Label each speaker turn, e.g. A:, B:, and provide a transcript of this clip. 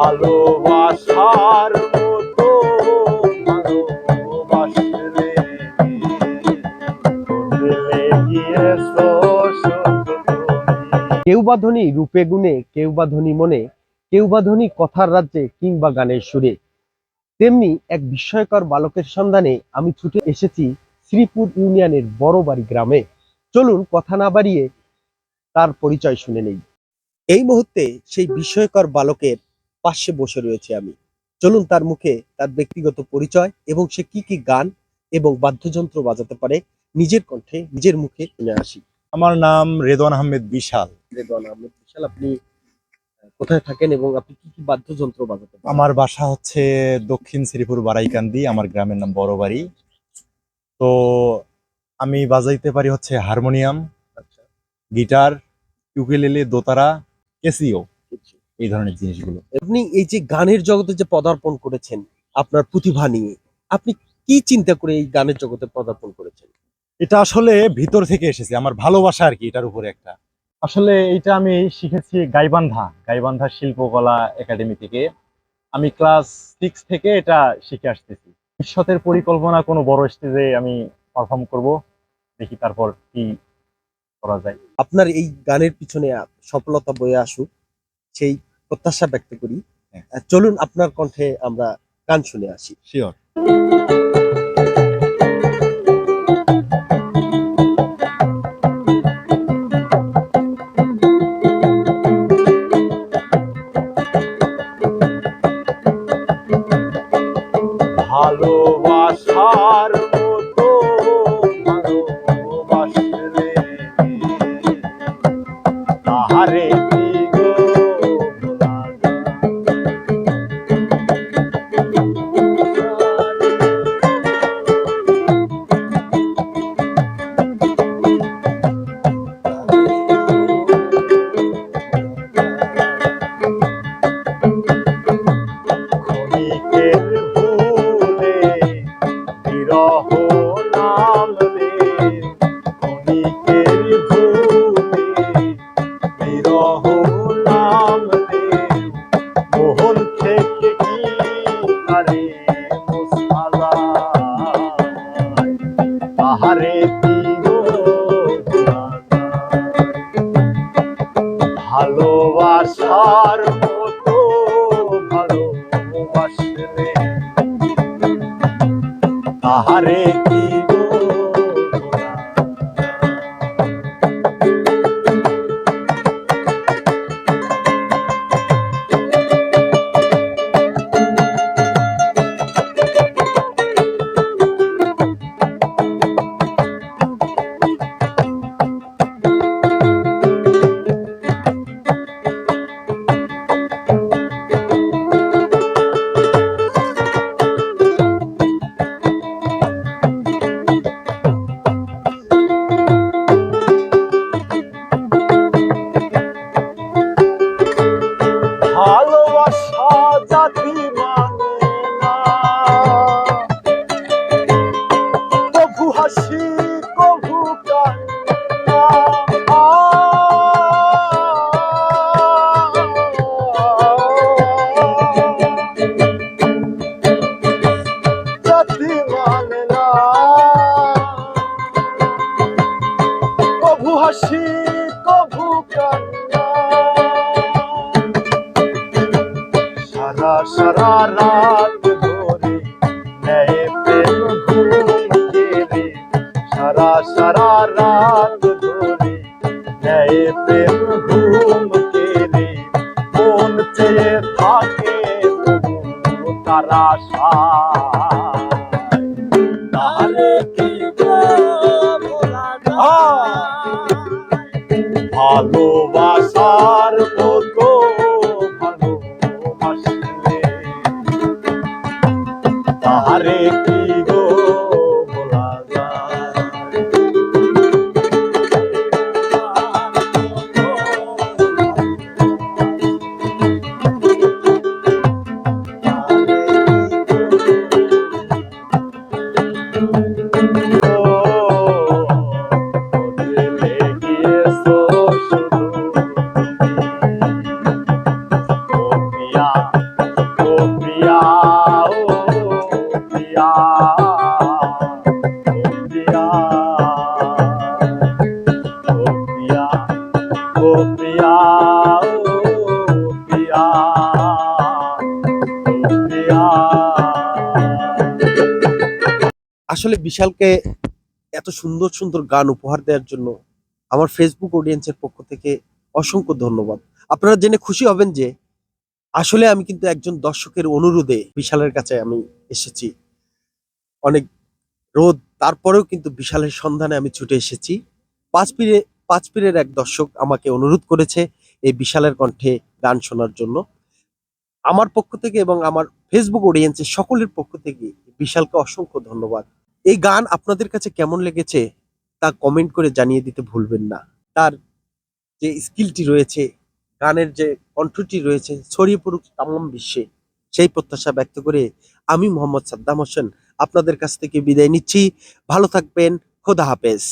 A: ভালোবাসার মতো ভালোবাসলে।
B: কেউ বা ধনী রূপে গুণে কেউ বা ধনী মনে কেউ বা ধনী কথার রাজ্যে কিংবা গানের সুরে তেমনি এক বিস্ময়কর বালকের সন্ধানে আমি ছুটে এসেছি শ্রীপুর ইউনিয়নের বড়বাড়ি গ্রামে চলুন কথা না বাড়িয়ে তার পরিচয় শুনে নেই এই মুহূর্তে সেই বিস্ময়কর বালকের পাশে বসে রয়েছে আমি। চলুন তার মুখে তার ব্যক্তিগত পরিচয় এবং সে কি কি গান এবং বাদ্যযন্ত্র বাজাতে পারে নিজের কণ্ঠে নিজের মুখে শুনে আসি।
A: আমার নাম রেদওয়ান আহমেদ বিশাল।
B: রেদওয়ান আহমেদ বিশাল আপনি কোথায় থাকেন এবং আপনি কি কি বাদ্যযন্ত্র বাজাতে পারেন?
A: আমার বাসা হচ্ছে দক্ষিণ শ্রীপুর বারাইকান্দি আমার গ্রামের নাম বড়বাড়ি। তো আমি বাজাইতে পারি হচ্ছে হারমোনিয়াম
B: আচ্ছা।
A: Guitar ukulele dotara Casio. এই ধরনের জিনিসগুলো।
B: আপনি এই যে গানের জগতে যে পদার্পণ করেছেন আপনার প্রতিভা নিয়ে আপনি কি চিন্তা করে এই গানের জগতে পদার্পণ করেছেন?
A: এটা আসলে ভিতর থেকে এসেছে আমার ভালোবাসা আর কি এটার উপরে একটা। আসলে এটা আমি শিখেছি গাইবান্ধা গাইবান্ধা শিল্পকলা একাডেমি থেকে। আমি ক্লাস সিক্স থেকে এটা শিখে আসতেছি। ভবিষ্যতের পরিকল্পনা কোনো বড় স্টেজে আমি পারফর্ম করব দেখি তারপর কি করা যায়।
B: আপনার এই গানের পিছনে সফলতা বয়ে আসুক সেই প্রত্যাশা ব্যক্ত করি। চলুন আপনার কণ্ঠে আমরা গান শুনে আসি
A: শিওর ভালোবাসার ভালোবাসার মতো ভালোবাসলে। তাহারে কি হাসি কভু সারা সারা রাত ধরে নেয় প্রেম ঘুম কেড়ে সারা সারা রাত ধরে নেয় প্রেম ঘুম কেড়ে মন চেয়ে থাকে তারা তাহলে ভালোবাসার
B: আসলে বিশালকে এত সুন্দর সুন্দর গান উপহার দেওয়ার জন্য আমার ফেসবুক অডিয়েন্সের পক্ষ থেকে অসংখ্য ধন্যবাদ। আপনারা জেনে খুশি হবেন যে আসলে আমি কিন্তু একজন দর্শকের অনুরোধে বিশালের কাছে আমি এসেছি। অনেক রোদ, তারপরেও কিন্তু বিশালের সন্ধানে আমি ছুটে এসেছি। পাঁচ পিড়ে পাঁচ পীরের এক দর্শক আমাকে অনুরোধ করেছে এই বিশালের কণ্ঠে গান শোনার জন্য। আমার পক্ষ থেকে এবং আমার ফেসবুক অডিয়েন্সের সকলের পক্ষ থেকে বিশালকে অসংখ্য ধন্যবাদ। এই গান আপনাদের কাছে কেমন লেগেছে তা কমেন্ট করে জানিয়ে দিতে ভুলবেন না। তার যে স্কিলটি রয়েছে, গানের যে কণ্ঠটি রয়েছে, ছড়িয়ে পড়ুক তামাম বিশ্বে, সেই প্রত্যাশা ব্যক্ত করে আমি মোহাম্মদ সাদ্দাম হোসেন আপনাদের কাছ থেকে বিদায় নিচ্ছি। ভালো থাকবেন, খোদা হাফেজ।